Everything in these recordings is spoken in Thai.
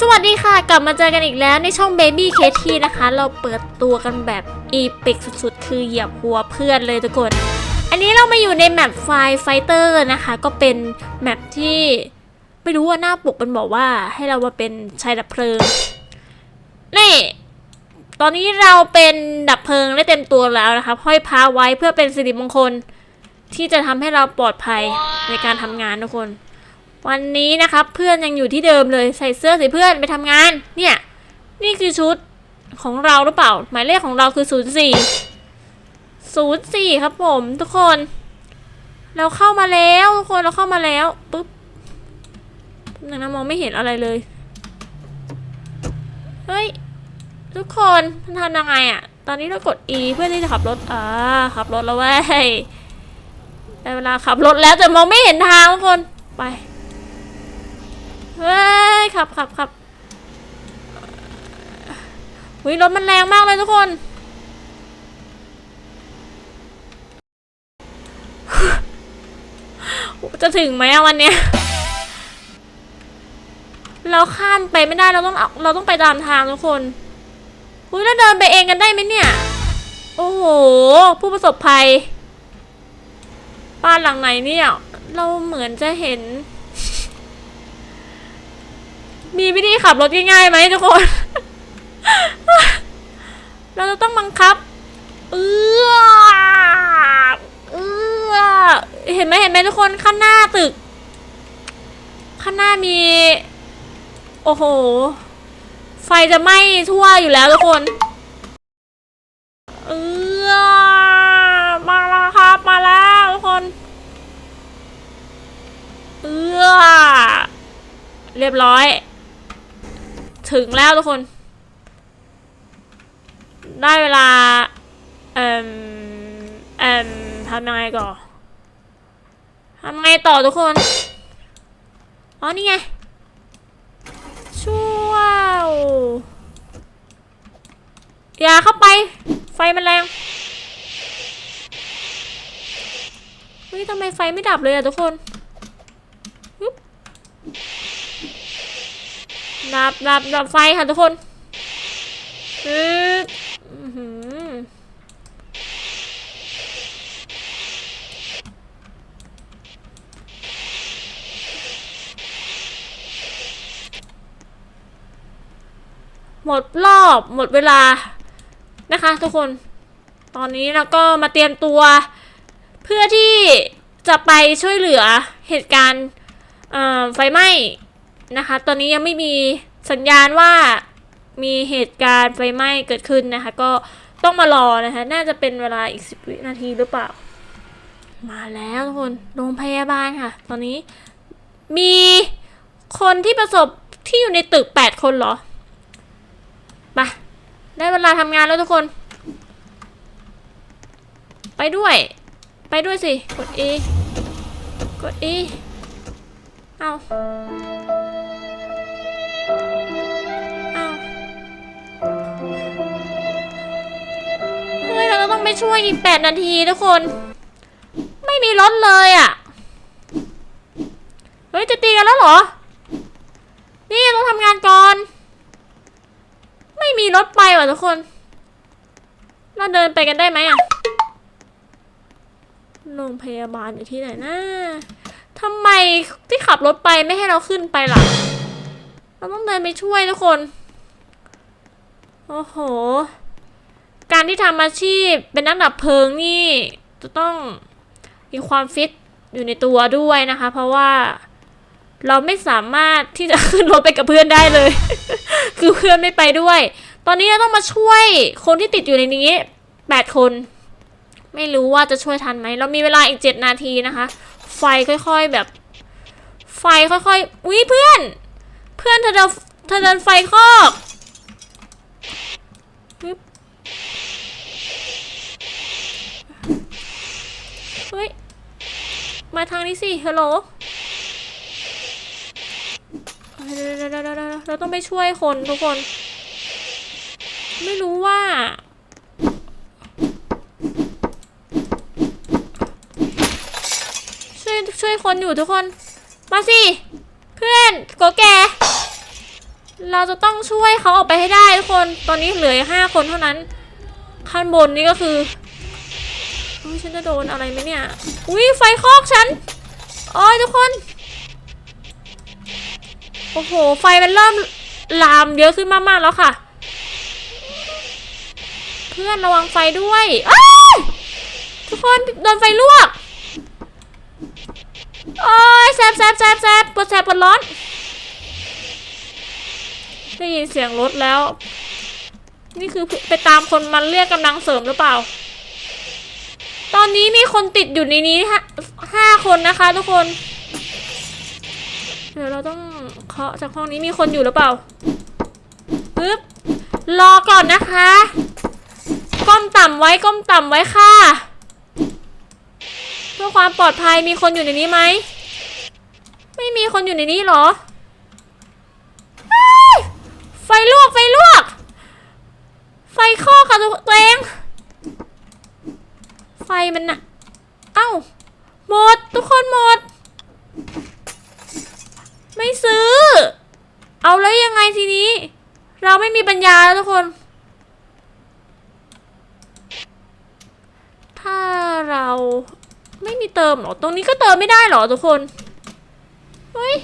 สวัสดีค่ะ กลับมาเจอกันอีกแล้วในช่อง Baby k t นะคะ เราเปิดตัวกันแบบอีปิกสุดๆ คือเหยียบหัวเพื่อนเลยทุกคน อันนี้เรามาอยู่ในแมปไฟไฟเตอร์นะคะ ก็เป็นแมปที่ไม่รู้ว่าหน้าปกมันบอกว่าให้เรามาเป็นชายดับเพลิง นี่ ตอนนี้เราเป็นดับเพลิงได้เต็มตัวแล้วนะคะห้อยพาไว้เพื่อเป็นสิริมงคล ที่จะทำให้เราปลอดภัยในการทำงานทุกคน วันนี้นะครับเพื่อนยังอยู่ที่เดิมเลยใส่เสื้อสีเพื่อนไปทำงาน เนี่ย นี่คือชุดของเราหรือเปล่า หมายเลขของเราคือ 04 04 ครับผมทุกคน เราเข้ามาแล้วทุกคนเราเข้ามาแล้วปุ๊บหนึ่งนะมองไม่เห็นอะไรเลย เฮ้ย ทุกคนมันทำยังไงอะตอนนี้เรากด E เพื่อที่จะขับรถ อ่า ขับรถแล้วเว้ยได้เวลาขับรถแล้วแต่มองไม่เห็นทางทุกคน ไป เฮ้ยขับขับขับหุยรถมันแรงมากเลยทุกคน จะถึงไหมอะวันเนี้ยเราข้ามไปไม่ได้เราต้องเราต้องไปตามทางทุกคนหุยแล้วเดินไปเองกันได้ไหมเนี่ย โอ้โห ผู้ประสบภัย บ้านหลังไหนเนี่ย เราเหมือนจะเห็น มีวิธีขับรถง่ายๆไหมทุกคน เราจะต้องบังคับ เออเออเห็นไหมเห็นไหมทุกคนข้างหน้าตึก ข้างหน้ามี โอ้โห ไฟจะไหม้ทั่วอยู่แล้วทุกคน เออมาแล้วครับมาแล้วทุกคน เออเรียบร้อย ถึงแล้วทุกคน ได้เวลา เอ่มเอ่มทำยังไงก่อนทำไงต่อทุกคน อ๋อ นี่ไง ช่วยอย่าเข้าไป ไฟมันแรงเฮ้ยทำไมไฟไม่ดับเลยอะทุกคน ดับดับดับไฟค่ะทุกคนอืออื้อหือหมดรอบหมดเวลานะคะทุกคน ตอนนี้เราก็มาเตรียมตัว เพื่อที่จะไปช่วยเหลือเหตุการณ์ไฟไหม้ นะคะ ตอนนี้ยังไม่มีสัญญาณว่ามีเหตุการณ์ไฟไหม้เกิดขึ้นนะคะ ก็ต้องมารอนะคะ น่าจะเป็นเวลาอีกสิบวินาทีหรือเปล่า มาแล้วทุกคนโรงพยาบาลค่ะ ตอนนี้มีคนที่ประสบที่อยู่ในตึกแปดคนเหรอไปได้เวลาทำงานแล้วทุกคน ไปด้วย ไปด้วยสิ กด E กด E เอาเอา ช่วยอีกแปดนาทีทุกคน ไม่มีรถเลยอะ่ะ เฮ้ย จะตีกันแล้วเหรอ นี่ต้องทำงานก่อน ไม่มีรถไปว่ะทุกคน เราเดินไปกันได้ไหมอะโรงพยาบาลอยู่ที่ไหนนะทำไมที่ขับรถไปไม่ให้เราขึ้นไปล่ะ เราต้องเดินไปช่วยทุกคน โอ้โห การที่ทำอาชีพเป็นนักดับเพลิงนี่จะต้องมีความฟิตอยู่ในตัวด้วยนะคะ เพราะว่าเราไม่สามารถที่จะขึ้นรถไปกับเพื่อนได้เลย คือเพื่อนไม่ไปด้วย ตอนนี้เราต้องมาช่วยคนที่ติดอยู่ในนี้แปดคน ไม่รู้ว่าจะช่วยทันไหม เรามีเวลาอีกเจ็ดนาทีนะคะ ไฟค่อยๆแบบ ไฟค่อยๆ อุ้ยเพื่อน เพื่อนเธอเดินเธอเดินไฟคอกปึ๊บเฮ้ย มาทาง นี้สิฮัลโหลเราต้องไปช่วยคนทุกคน ไม่รู้ว่าช่วยช่วยคนอยู่ทุกคน มาสิ เพื่อนโกแก เราจะต้องช่วยเขาออกไปให้ได้ทุกคน ตอนนี้เหลือห้าคนเท่านั้น ขั้นบนนี่ก็คือโอ้ยฉันจะโดนอะไรไหมเนี่ย อุ้ยไฟคอกฉัน โอ้ยทุกคน โอ้โห ไฟมันเริ่มลามเยอะขึ้นมากๆแล้วค่ะ เพื่อนระวังไฟด้วยทุกคนโดนไฟลวก โอ้ยแซบแซบแซบแซบปวดแสบปวดร้อน ได้ยินเสียงรถแล้ว นี่คือไปตามคนมันเรียกกำลังเสริมหรือเปล่า ตอนนี้มีคนติดอยู่ในนี้ห้าคนนะคะทุกคน เดี๋ยวเราต้องเคาะจากห้องนี้มีคนอยู่หรือเปล่าปึ๊บรอก่อนนะคะ ก้มต่ำไว้ก้มต่ำไว้ค่ะ เพื่อความปลอดภัยมีคนอยู่ในนี้ไหม ไม่มีคนอยู่ในนี้หรอ ไฟลวกไฟลวก ไฟข้อค่ะตัวเอง ไฟมันน่ะ เอ้า หมด ทุกคนหมด ไม่ซื้อ เอาแล้วยังไงทีนี้ เราไม่มีปัญญาแล้วทุกคน ถ้าเราไม่มีเติมหรอ ตรงนี้ก็เติมไม่ได้หรอทุกคน เฮ้ย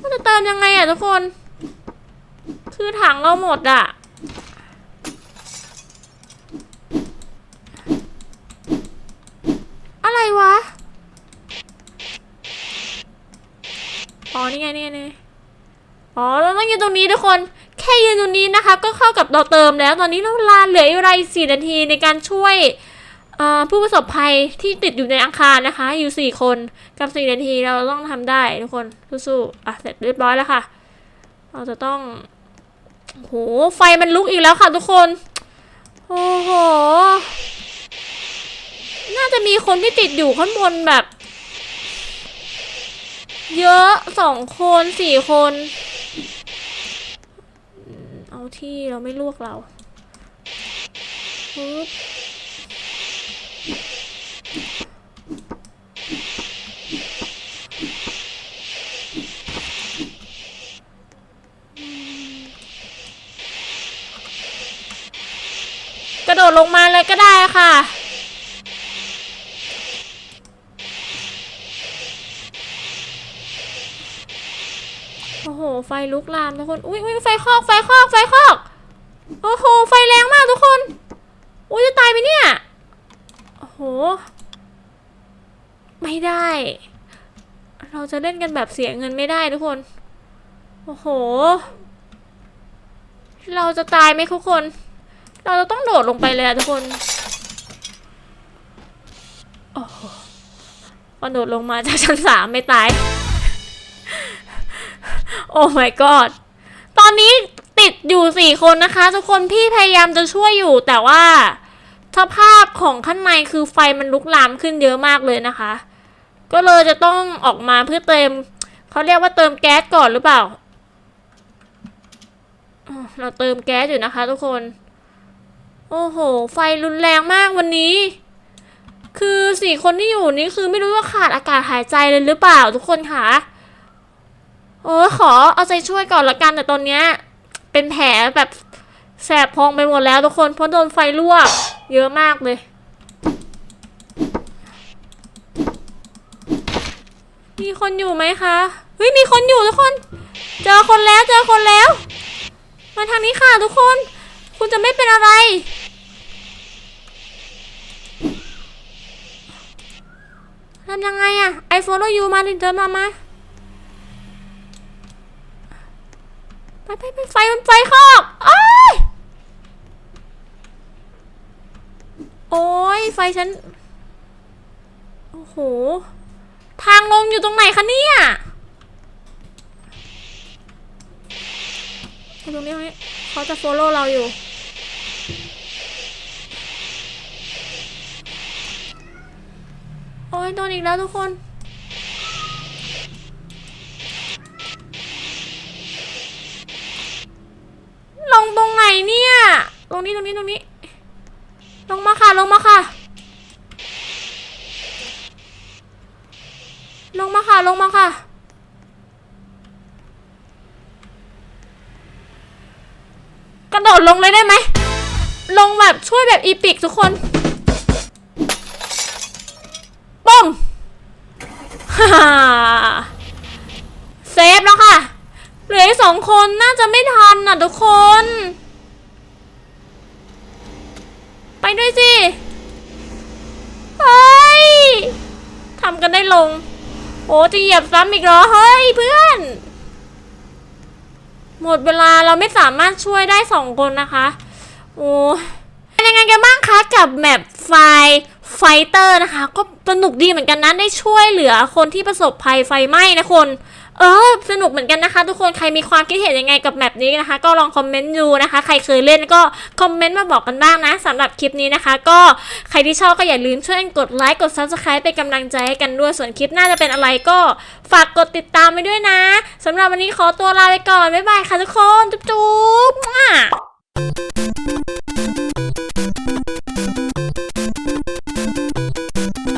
มันจะเติมยังไงอะทุกคน คือถังเราหมดอะอะไรวะ อ๋อนี่ไงนี่ไงนี่ไงอ๋อเราต้องยืนตรงนี้ทุกคน แค่ยืนตรงนี้นะคะ ก็เข้ากับเราเติมแล้ว ตอนนี้เราลาเหลือเวลาอีกสี่นาทีในการช่วยผู้ประสบภัยที่ติดอยู่ในอาคารนะคะ อยู่สี่คนกับสี่นาทีเราต้องทำได้ทุกคนสู้ๆอะเสร็จเรียบร้อยแล้วค่ะ เราจะต้องโหไฟมันลุกอีกแล้วค่ะทุกคนโอ้โหน่าจะมีคนที่ติดอยู่ข้างบนแบบ เยอะสองคนสี่คน เอาที่เราไม่ลวกเราปึ๊บกระโดดลงมาเลยก็ได้ค่ะ โอ้โห ไฟลุกลามทุกคน อุ้ยอุ้ยไฟคอก ไฟคอก ไฟคอก โอ้โห ไฟแรงมากทุกคน อุ้ยจะตายไหมเนี่ย โอ้โห ไม่ได้ เราจะเล่นกันแบบเสียเงินไม่ได้ทุกคน โอ้โห เราจะตายไหมทุกคน เราจะต้องโดดลงไปเลยอะทุกคน โอ้โหพอโดดลงมาจากชั้นสามไม่ตาย โอ้ my god ตอนนี้ติดอยู่สี่คนนะคะ ทุกคนพี่พยายามจะช่วยอยู่แต่ว่าสภาพของข้างในคือไฟมันลุกลามขึ้นเยอะมากเลยนะคะ ก็เลยจะต้องออกมาเพื่อเติมเขาเรียกว่าเติมแก๊สก่อนหรือเปล่า เราเติมแก๊สอยู่นะคะ ทุกคน โอ้โห ไฟรุนแรงมากวันนี้ คือสี่คนที่อยู่นี่คือไม่รู้ว่าขาดอากาศหายใจเลยหรือเปล่า ทุกคนค่ะ โอ้ขอเอาใจช่วยก่อนละกันแต่ตอนเนี้ยเป็นแผลแบบแสบพองไปหมดแล้วทุกคนเพราะโดนไฟลวก เยอะมากเลย มีคนอยู่ไหมคะเฮ้ยมีคนอยู่ทุกคน เจอคนแล้วเจอคนแล้ว มาทางนี้ค่ะทุกคน คุณจะไม่เป็นอะไร ทำยังไงอะ I follow you มาถึงเดินมามา ไปไปไปไฟมันไฟคอกโอ้ยโอ้ยไฟฉัน โอ้โห ทางลงอยู่ตรงไหนคะเนี่ยตรงนี้ตรงนี้เขาจะ follow เราอยู่โอ้ยโดนอีกแล้วทุกคน รงนี้ตรงนี้ตรงนี้ ลงมาค่ะลงมาค่ะ ลงมาค่ะลงมาค่ะ กระโดดลงเลยได้ไหม ลงแบบช่วยแบบอีพิกทุกคนป้องฮ่าเซฟแล้วค่ะ เหลือสองคนน่าจะไม่ทันอะทุกคน ไปด้วยสิเฮ้ยทำกันได้ลง โอ้จะเหยียบซ้ำอีกเหรอ เฮ้ยเพื่อน หมดเวลาเราไม่สามารถช่วยได้สองคนนะคะ โอ้เป็นยังไงกันบ้างคะกับแมปไฟ ไฟเตอร์นะคะ ก็สนุกดีเหมือนกันนะได้ช่วยเหลือคนที่ประสบภัยไฟไหม้นะคน เออ สนุกเหมือนกันนะคะ ทุกคนใครมีความคิดเห็นยังไงกับแมปนี้นะคะ ก็ลองคอมเมนต์ดูนะคะ ใครเคยเล่นก็คอมเมนต์มาบอกกันบ้างนะสำหรับคลิปนี้นะคะ ก็ใครที่ชอบก็อย่าลืมช่วยกดไลค์กด subscribe เป็นกำลังใจให้กันด้วยส่วนคลิปหน้าจะเป็นอะไรก็ฝากกดติดตามไปด้วยนะสำหรับวันนี้ขอตัวลาไปก่อนบ๊ายบายค่ะทุกคนจุ๊บๆ